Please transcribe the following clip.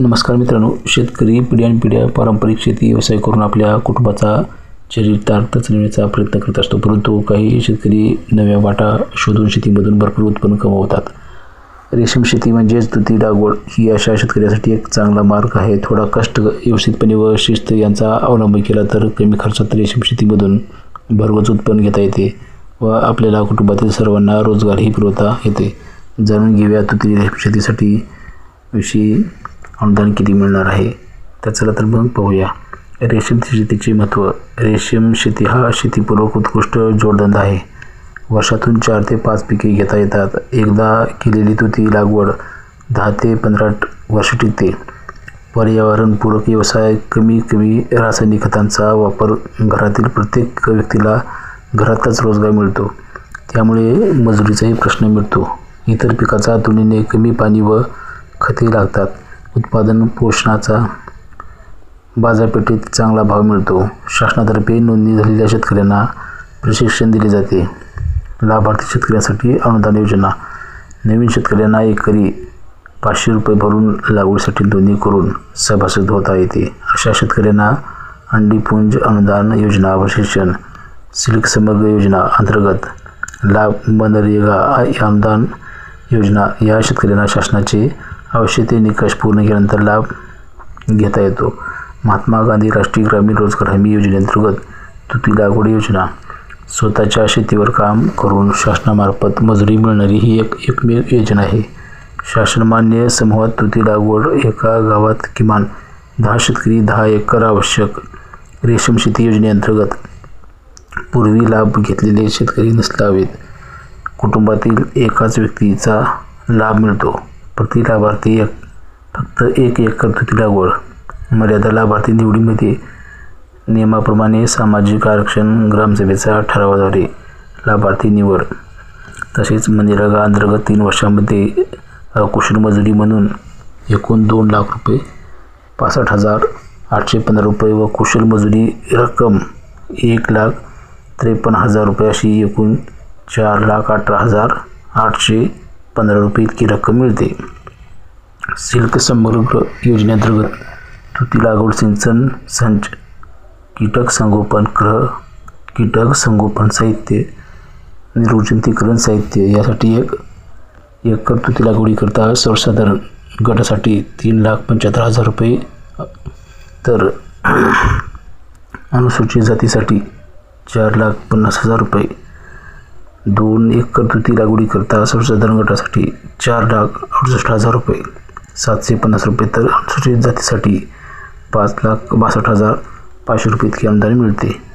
नमस्कार मित्रांनो शेतकरी पिढ्यानपिढ्या पारंपरिक शेती व्यवसाय करून आपल्या कुटुंबाचा चरितार्थ चालविण्याचा प्रयत्न करत असतो. परंतु काही शेतकरी नव्या वाटा शोधून शेतीमधून भरपूर उत्पन्न कमवतात. रेशीम शेती म्हणजेच तुती लागवड ही अशा शेतकऱ्यासाठी एक चांगला मार्ग आहे. थोडा कष्ट व्यवस्थितपणे व शिस्त यांचा अवलंब केला तर कमी खर्चात रेशीम शेतीमधून भरघोस उत्पन्न घेता येते व आपल्याला कुटुंबातील सर्वांना रोजगारही पुरवता येते. जाणून घेऊया तुती रेशीम शेतीसाठी विषयी अनुदान किती मिळणार आहे? तर चला तर मग पाहूया. रेशीम शेतीचे महत्त्व. रेशीम शेती हा शेतीपूर्वक उत्कृष्ट जोडधंदा आहे. वर्षातून चार ते पाच पिके घेता येतात. एकदा केलेली तुती लागवड दहा ते पंधरा वर्ष टिकते. पर्यावरणपूरक व्यवसाय कमी कमी रासायनिक खतांचा वापर घरातील प्रत्येक व्यक्तीला घरातच रोजगार मिळतो. त्यामुळे मजुरीचाही प्रश्न मिळतो इतर पिकाचा तुलनेने कमी पाणी व खते लागतात. उत्पादन पोषणाचा बाजारपेठेत चांगला भाव मिळतो. शासनातर्फे नोंदणी झालेल्या शेतकऱ्यांना प्रशिक्षण दिले जाते. लाभार्थी शेतकऱ्यांसाठी अनुदान योजना. नवीन शेतकऱ्यांना एकरी पाचशे रुपये भरून लागवडीसाठी नोंदणी करून सभासद होता येते. अशा शेतकऱ्यांना अंडीपुंज अनुदान योजना प्रशिक्षण सिल्क समग्र योजना अंतर्गत लाभ मनरेगा अनुदान योजना या शेतकऱ्यांना शासनाचे आवश्यक ते निकष पूर्ण केल्यानंतर लाभ घेता येतो. महात्मा गांधी राष्ट्रीय ग्रामीण रोजगार हमी योजनेअंतर्गत तुती लागवड योजना. स्वतःच्या शेतीवर काम करून शासनामार्फत मजुरी मिळणारी ही एक एकमेव योजना आहे. शासनमान्य समूहात तुती लागवड एका गावात किमान दहा शेतकरी दहा एकर आवश्यक रेशीम शेती योजनेअंतर्गत पूर्वी लाभ घेतलेले शेतकरी नसलावेत. कुटुंबातील एकाच व्यक्तीचा लाभ मिळतो. प्रति लाभार्थी एक फक्त एक एकर तुती लागवड. मर्यादा लाभार्थी निवडीमध्ये नियमाप्रमाणे सामाजिक आरक्षण ग्रामसभेचा ठरावाद्वारे लाभार्थी निवड. तसेच मनरेगा अंतर्गत तीन वर्षामध्ये अकुशल मजुरी म्हणून एकूण दोन लाख रुपये पासष्ट हजार आठशे पंधरा रुपये व कुशल मजुरी रक्कम एक लाख त्रेपन्न हजार रुपये अशी एकूण चार लाख अठरा हजार आठशे पंधरा रुपये इतकी रक्कम मिळते. सिल्क समग्र योजनेअंतर्गत तुती लागवड सिंचन संच कीटक संगोपन ग्रह कीटक संगोपन साहित्य निर्वजंतीकरण साहित्य यासाठी एक एकर तुती लागवडीकरता सर्वसाधारण गटासाठी तीन लाख पंच्याहत्तर हजार रुपये. तर अनुसूचित जातीसाठी चार लाख पन्नास हजार रुपये. दोन एकर तुती लागवडीकरता सर्वसाधारण गटासाठी चार लाख अडुसष्ट हजार रुपये सातशे पन्नास रुपये तर अनुसूचित जातीसाठी पाच लाख बासष्ट हजार पाचशे रुपये इतकी आमदानी मिळते.